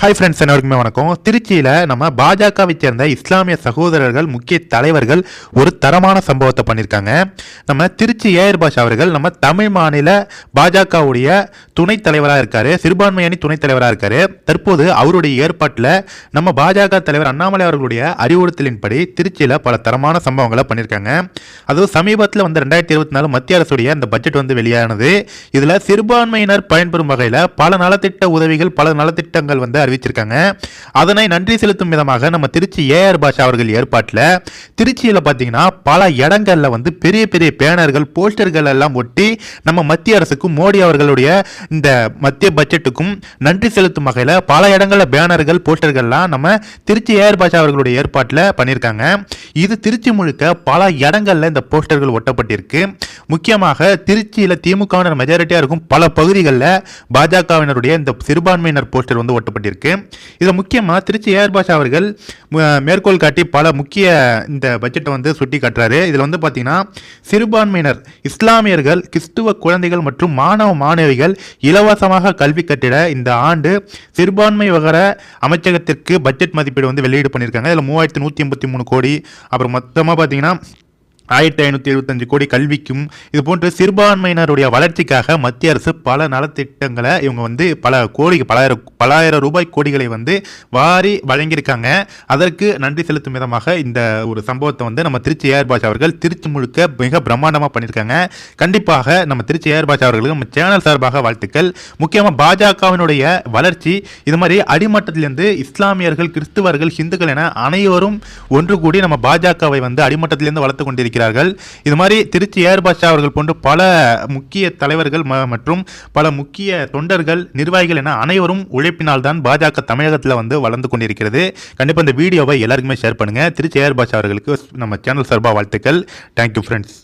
Hi friends எல்லாருக்குமே வணக்கம். திருச்சியில் நம்ம பாஜகவை சேர்ந்த இஸ்லாமிய சகோதரர்கள் முக்கிய தலைவர்கள் ஒரு தரமான சம்பவத்தை பண்ணியிருக்காங்க. நம்ம திருச்சி ஏஆர் பாஷா அவர்கள் நம்ம தமிழ் மாநில பாஜகவுடைய துணைத் தலைவராக இருக்காரு. சிறுபான்மை அணி துணைத் தலைவராக இருக்காரு. தற்போது அவருடைய ஏற்பாட்டில் நம்ம பாஜக தலைவர் அண்ணாமலை அவர்களுடைய அறிவுறுத்தலின்படி திருச்சியில் பல தரமான சம்பவங்களை பண்ணியிருக்காங்க. அதுவும் சமீபத்தில் வந்து ரெண்டாயிரத்தி இருபத்தி நாலு மத்திய அரசுடைய இந்த பட்ஜெட் வந்து வெளியானது. இதில் சிறுபான்மையினர் பயன்பெறும் வகையில் பல நலத்திட்ட உதவிகள் பல நலத்திட்டங்கள் வந்து அறிவிச்சிருக்காங்க. அதனை நன்றி செலுத்தும் விதமாக நம்ம திருச்சி ஏஆர் பாஷா அவர்கள் ஏற்பாட்டில் திருச்சியில் பார்த்தீங்கன்னா பல இடங்கள்ல வந்து பெரிய பெரிய பேனர்கள் போஸ்டர்கள் எல்லாம் ஒட்டி நம்ம மத்திய அரசுக்கும் மோடி அவர்களுடைய இந்த மத்திய பட்ஜெட்டுக்கும் நன்றி செலுத்தும் வகையில் பல இடங்களில் பேனர்கள் போஸ்டர்கள்லாம் நம்ம திருச்சி ஏஆர் பாஷா அவர்களுடைய ஏற்பாட்டில் பண்ணியிருக்காங்க இது திருச்சி முழுக்க பல இடங்கள்ல இந்த போஸ்டர்கள் ஒட்டப்பட்டிருக்கு. முக்கியமாக திருச்சியில் திமுகவினர் மெஜாரிட்டியாக இருக்கும் பல பகுதிகளில் பாஜகவினருடைய இந்த சிறுபான்மையினர் போஸ்டர் வந்து ஒட்டப்பட்டிருக்கு. இதில் முக்கியமாக திருச்சி ஏஆர் பாஷா அவர்கள் மேற்கோள் காட்டி பல முக்கிய இந்த பட்ஜெட்டை வந்து சுட்டி காட்டுறாரு. இதில் வந்து பார்த்தீங்கன்னா சிறுபான்மையினர் இஸ்லாமியர்கள் கிறிஸ்துவ குழந்தைகள் மற்றும் மாணவ மாணவிகள் இலவசமாக கல்வி கட்டிட இந்த ஆண்டு சிறுபான்மை வகர அமைச்சகத்திற்கு பட்ஜெட் மதிப்பீடு வந்து வெளியீடு பண்ணியிருக்காங்க. இதில் மூவாயிரத்தி நூற்றி எண்பத்தி மூணு கோடி. அப்புறம் மொத்தமாக பார்த்தீங்கன்னா ஆயிரத்தி ஐநூற்றி எழுபத்தஞ்சு கோடி கல்விக்கும் இது போன்ற சிறுபான்மையினருடைய வளர்ச்சிக்காக மத்திய அரசு பல நலத்திட்டங்களை இவங்க வந்து பல கோடி பலாயிரம் பலாயிரம் ரூபாய் கோடிகளை வந்து வாரி வழங்கியிருக்காங்க. அதற்கு நன்றி செலுத்தும் விதமாக இந்த ஒரு சம்பவத்தை வந்து நம்ம திருச்சி ஏர்பாஜ் அவர்கள் திருச்சி முழுக்க மிக பிரம்மாண்டமாக பண்ணியிருக்காங்க. கண்டிப்பாக நம்ம திருச்சி ஏர்பாஜ் அவர்களுக்கு நம்ம சேனல் சார்பாக வாழ்த்துக்கள். முக்கியமாக பாஜகவினுடைய வளர்ச்சி இது மாதிரி அடிமட்டத்திலிருந்து இஸ்லாமியர்கள் கிறிஸ்துவர்கள் ஹிந்துக்கள் என அனைவரும் ஒன்று கூடி நம்ம பாஜகவை வந்து அடிமட்டத்திலிருந்து வளர்த்து இருக்கிறார்கள் இது மாதிரி திருச்சி ஏர்பாஷா அவர்கள் போன்று பல முக்கிய தலைவர்கள் ம- மற்றும் பல முக்கிய தொண்டர்கள் நிர்வாகிகள் என அனைவரும் உழைப்பினால் தான் பாஜக தமிழகத்தில் வந்து வளர்ந்து கொண்டிருக்கிறது. கண்டிப்பாக இந்த வீடியோவை எல்லாருக்குமே ஷேர் பண்ணுங்க. திருச்சி ஏர்பாஷா அவர்களுக்கு நம்ம சேனல் சார்பாக வாழ்த்துக்கள். Thank you friends